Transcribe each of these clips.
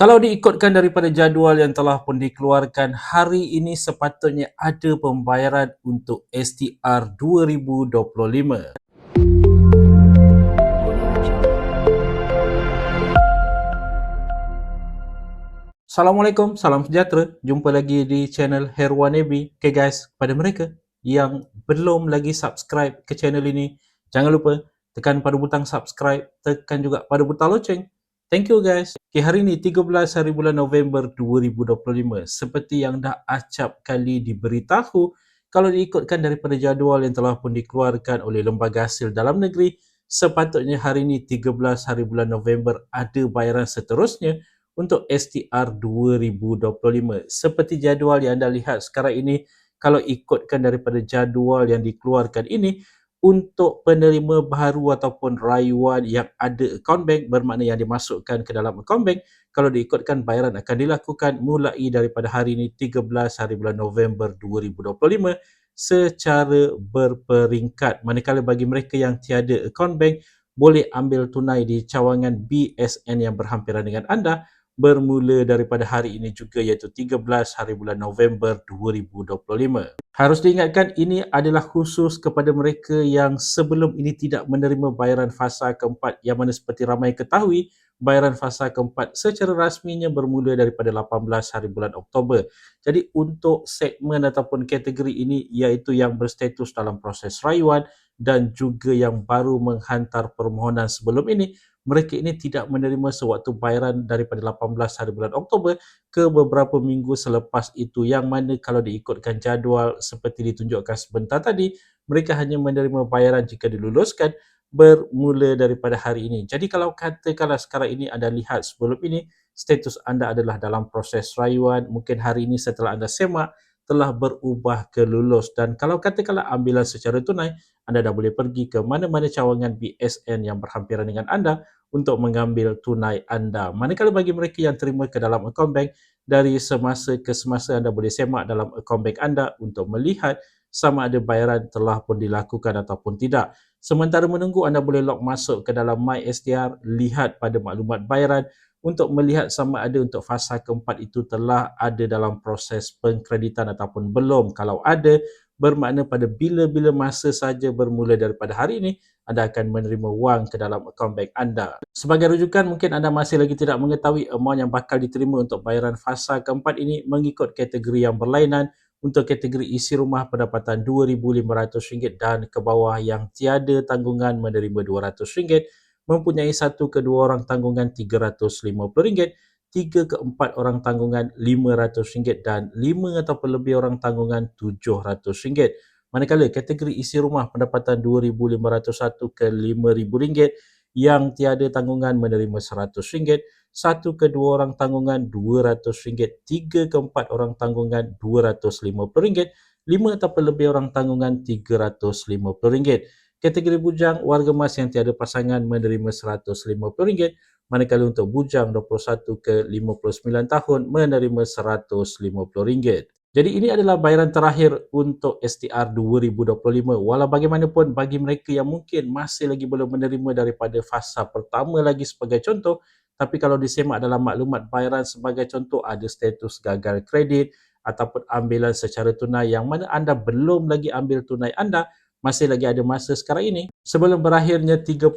Kalau diikutkan daripada jadual yang telah pun dikeluarkan, hari ini sepatutnya ada pembayaran untuk STR 2025. Assalamualaikum, salam sejahtera. Jumpa lagi di channel Herwan Nebi. Okay guys, kepada mereka yang belum lagi subscribe ke channel ini, jangan lupa tekan pada butang subscribe, tekan juga pada butang loceng Thank you guys. Okay, hari ini 13 hari bulan November 2025. Seperti yang dah acap kali diberitahu, kalau diikutkan daripada jadual yang telah pun dikeluarkan oleh Lembaga Hasil Dalam Negeri, sepatutnya hari ini 13 hari bulan November ada bayaran seterusnya untuk STR 2025. Seperti jadual yang anda lihat sekarang ini, kalau ikutkan daripada jadual yang dikeluarkan ini, untuk penerima baharu ataupun rayuan yang ada account bank bermakna yang dimasukkan ke dalam account bank kalau diikutkan bayaran akan dilakukan mulai daripada hari ini 13 hari bulan November 2025 secara berperingkat manakala bagi mereka yang tiada account bank boleh ambil tunai di cawangan BSN yang berhampiran dengan anda bermula daripada hari ini juga iaitu 13 hari bulan November 2025. Harus diingatkan ini adalah khusus kepada mereka yang sebelum ini tidak menerima bayaran fasa keempat yang mana seperti ramai ketahui bayaran fasa keempat secara rasminya bermula daripada 18 hari bulan Oktober. Jadi untuk segmen ataupun kategori ini iaitu yang berstatus dalam proses rayuan dan juga yang baru menghantar permohonan sebelum ini mereka ini tidak menerima sewaktu bayaran daripada 18 hari bulan Oktober ke beberapa minggu selepas itu yang mana kalau diikutkan jadual seperti ditunjukkan sebentar tadi mereka hanya menerima bayaran jika diluluskan bermula daripada hari ini. Jadi kalau katakanlah sekarang ini anda lihat sebelum ini status anda adalah dalam proses rayuan mungkin hari ini setelah anda semak telah berubah ke lulus dan kalau katakanlah ambilan secara tunai anda dah boleh pergi ke mana-mana cawangan BSN yang berhampiran dengan anda untuk mengambil tunai anda. Manakala bagi mereka yang terima ke dalam akaun bank dari semasa ke semasa anda boleh semak dalam akaun bank anda untuk melihat sama ada bayaran telah pun dilakukan ataupun tidak. Sementara menunggu anda boleh log masuk ke dalam MySTR, lihat pada maklumat bayaran untuk melihat sama ada untuk fasa keempat itu telah ada dalam proses pengkreditan ataupun belum. Kalau ada, bermakna pada bila-bila masa saja bermula daripada hari ini, anda akan menerima wang ke dalam akaun bank anda. Sebagai rujukan, mungkin anda masih lagi tidak mengetahui amount yang bakal diterima untuk bayaran fasa keempat ini mengikut kategori yang berlainan untuk kategori isi rumah pendapatan RM2,500 dan ke bawah yang tiada tanggungan menerima RM200 mempunyai satu ke dua orang tanggungan RM350, tiga ke empat orang tanggungan RM500 dan lima atau lebih orang tanggungan RM700. Manakala kategori isi rumah pendapatan RM2,501 ke RM5,000 yang tiada tanggungan menerima RM100, satu ke dua orang tanggungan RM200, tiga ke empat orang tanggungan RM250, lima atau lebih orang tanggungan RM350. Kategori bujang, warga emas yang tiada pasangan menerima RM150, manakala untuk bujang 21 ke 59 tahun menerima RM150. Jadi ini adalah bayaran terakhir untuk STR 2025. Walau bagaimanapun bagi mereka yang mungkin masih lagi belum menerima daripada fasa pertama lagi sebagai contoh, tapi kalau disemak dalam maklumat bayaran sebagai contoh ada status gagal kredit ataupun ambilan secara tunai yang mana anda belum lagi ambil tunai anda, masih lagi ada masa sekarang ini. Sebelum berakhirnya 31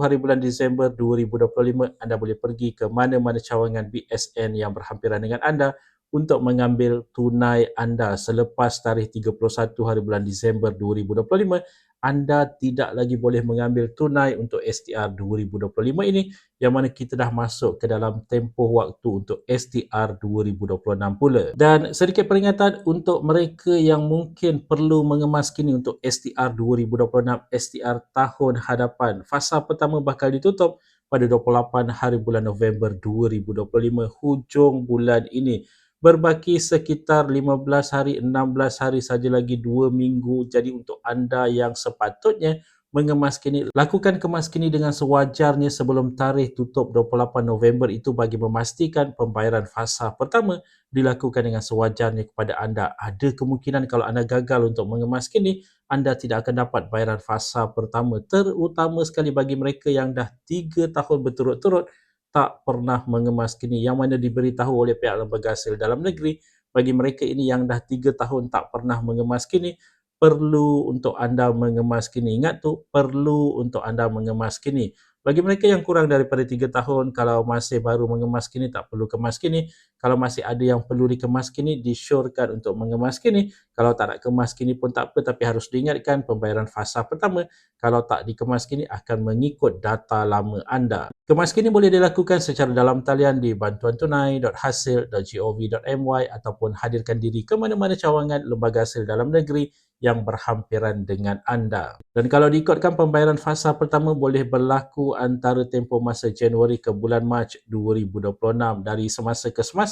hari bulan Disember 2025, anda boleh pergi ke mana-mana cawangan BSN yang berhampiran dengan anda untuk mengambil tunai anda selepas tarikh 31 hari bulan Disember 2025 anda tidak lagi boleh mengambil tunai untuk STR 2025 ini yang mana kita dah masuk ke dalam tempoh waktu untuk STR 2026 pula. Dan sedikit peringatan untuk mereka yang mungkin perlu mengemas kini untuk STR 2026, STR tahun hadapan. Fasa pertama bakal ditutup pada 28 hari bulan November 2025 hujung bulan ini berbaki sekitar 15 hari, 16 hari saja lagi 2 minggu. Jadi untuk anda yang sepatutnya mengemas kini, lakukan kemas kini dengan sewajarnya sebelum tarikh tutup 28 November itu bagi memastikan pembayaran fasa pertama dilakukan dengan sewajarnya kepada anda. Ada kemungkinan kalau anda gagal untuk mengemas kini, anda tidak akan dapat bayaran fasa pertama terutama sekali bagi mereka yang dah 3 tahun berturut-turut tak pernah mengemas kini yang mana diberitahu oleh pihak lembaga hasil dalam negeri bagi mereka ini yang dah 3 tahun tak pernah mengemas kini perlu untuk anda mengemas kini ingat tu perlu untuk anda mengemas kini bagi mereka yang kurang daripada 3 tahun, kalau masih baru mengemas kini, tak perlu kemas kini. Kalau masih ada yang perlu dikemas kini, disyorkan untuk mengemas kini. Kalau tak nak kemas kini pun tak apa, tapi harus diingatkan pembayaran fasa pertama, kalau tak dikemas kini akan mengikut data lama anda. Kemas kini boleh dilakukan secara dalam talian di bantuantunai.hasil.gov.my ataupun hadirkan diri ke mana-mana cawangan lembaga hasil dalam negeri yang berhampiran dengan anda. Dan kalau diikutkan pembayaran fasa pertama boleh berlaku antara tempoh masa Januari ke bulan Mac 2026 dari semasa ke semasa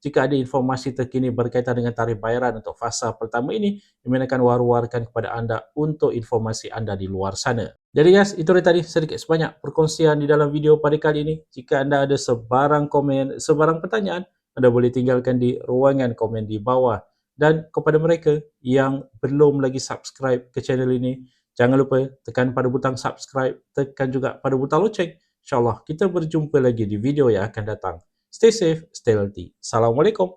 jika ada informasi terkini berkaitan dengan tarikh bayaran untuk fasa pertama ini Imin akan war-warkan kepada anda untuk informasi anda di luar sana. Jadi guys, itu dia tadi sedikit sebanyak perkongsian di dalam video pada kali ini. Jika anda ada sebarang komen, sebarang pertanyaan, anda boleh tinggalkan di ruangan komen di bawah dan kepada mereka yang belum lagi subscribe ke channel ini, jangan lupa tekan pada butang subscribe, tekan juga pada butang loceng. InsyaAllah kita berjumpa lagi di video yang akan datang. Stay safe, stay healthy. Assalamualaikum.